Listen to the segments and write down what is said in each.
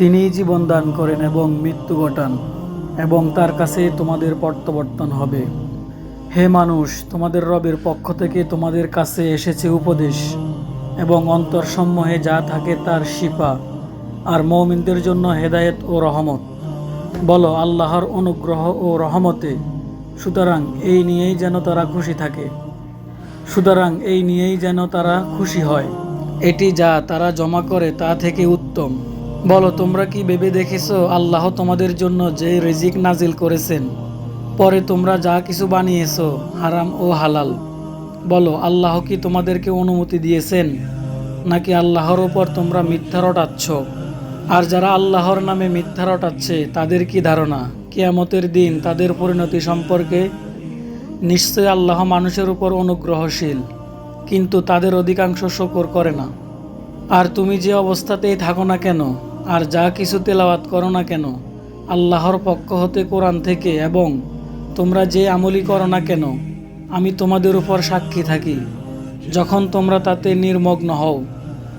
তিনিই জীবন দান করেন এবং মৃত্যু ঘটান, এবং তার কাছে তোমাদের প্রত্যাবর্তন হবে। হে মানুষ, তোমাদের রবের পক্ষ থেকে তোমাদের কাছে এসেছে উপদেশ, এবং অন্তরসমূহে যা থাকে তার শিপা আর মৌমিনদের জন্য হেদায়েত ও রহমত। বলো, আল্লাহর অনুগ্রহ ও রহমতে, সুতরাং এই নিয়েই যেন তারা খুশি থাকে। সুতরাং এই নিয়েই যেন তারা খুশি হয়। এটি যা তারা জমা করে তা থেকে উত্তম। বলো, তোমরা কি ভেবে দেখেছ, আল্লাহ তোমাদের জন্য যে রিজিক নাজিল করেছেন? পরে তোমরা যা কিছু বানিয়েছো, হারাম ও হালাল। বলো, আল্লাহ কি তোমাদেরকে অনুমতি দিয়েছেন? নাকি আল্লাহর ওপর তোমরা মিথ্যা রটাচ্ছ? আর যারা আল্লাহর নামে মিথ্যা রটাচ্ছে, তাদের কি ধারণা? কেয়ামতের দিন তাদের পরিণতি সম্পর্কে? নিশ্চয় আল্লাহ মানুষের উপর অনুগ্রহশীল, কিন্তু তাদের অধিকাংশ শকর করে না। আর তুমি যে অবস্থাতেই থাকো না কেন? আর যা কিছু তেলাওয়াত করো না কেন, আল্লাহর পক্ষ হতে কোরআন থেকে এবং তোমরা যে আমলি করো না কেন, আমি তোমাদের উপর সাক্ষী থাকি। যখন তোমরা তাতে নির্মগ্ন হও,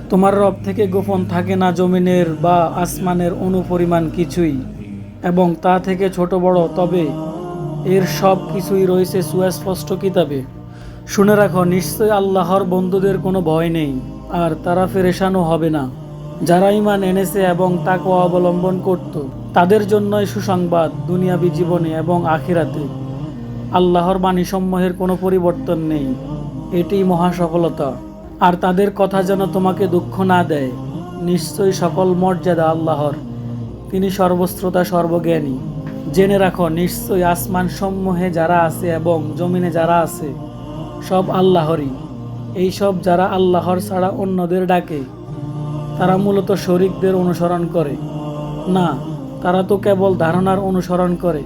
তোমার রব থেকে গোপন থাকে না জমিনের বা আসমানের অনুপরিমাণ কিছুই, এবং তা থেকে ছোট বড়, তবে এর সব কিছুই রয়েছে সুস্পষ্ট কিতাবে। শুনে রাখো, নিশ্চয় আল্লাহর বন্ধুদের কোনো ভয় নেই, আর তারা ফেরেশানও হবে না। যারা ইমান এনেছে এবং তাকে অবলম্বন করত, তাদের জন্যই সুসংবাদ দুনিয়াবি জীবনে এবং আখিরাতে। আল্লাহর বাণীসমূহের কোনো পরিবর্তন নেই। এটি মহা সফলতা। আর তাদের কথা যেন তোমাকে দুঃখ না দেয়, নিশ্চয়ই সকল মর্যাদা আল্লাহর। তিনি সর্বশ্রোতা, সর্বজ্ঞানী। জেনে রাখো, নিশ্চয়ই আসমান সমূহে যারা আছে এবং জমিনে যারা আছে, সব আল্লাহরই। এই সব যারা আল্লাহর ছাড়া অন্যদের ডাকে তারা মূলত শরিকদের অনুসরণ করে। না, তারা তো কেবল ধারণার অনুসরণ করে।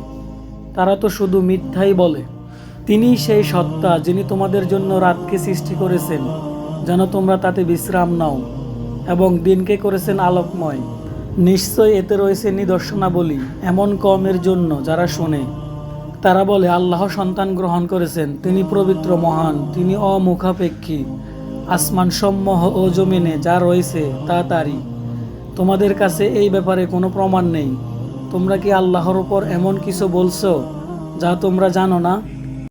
তারা তো শুধু মিথ্যাই বলে। তিনি সেই সত্তা যিনি তোমাদের জন্য রাতকে সৃষ্টি করেছেন, যেন তোমরা তাতে বিশ্রাম নাও এবং দিনকে করেছেন আলোকময়। নিশ্চয় এতে রয়েছে নিদর্শনাবলী এমন কমের জন্য যারা শোনে। তারা বলে, আল্লাহ সন্তান গ্রহণ করেছেন, তিনি পবিত্র মহান, তিনি অমুখাপেক্ষী। আসমান সম্মহ ও জমিনে যা রয়েছে তা তারই। তোমাদের কাছে এই ব্যাপারে কোনো প্রমাণ নেই। তোমরা কি আল্লাহর ওপর এমন কিছু বলছো যা তোমরা জানো না?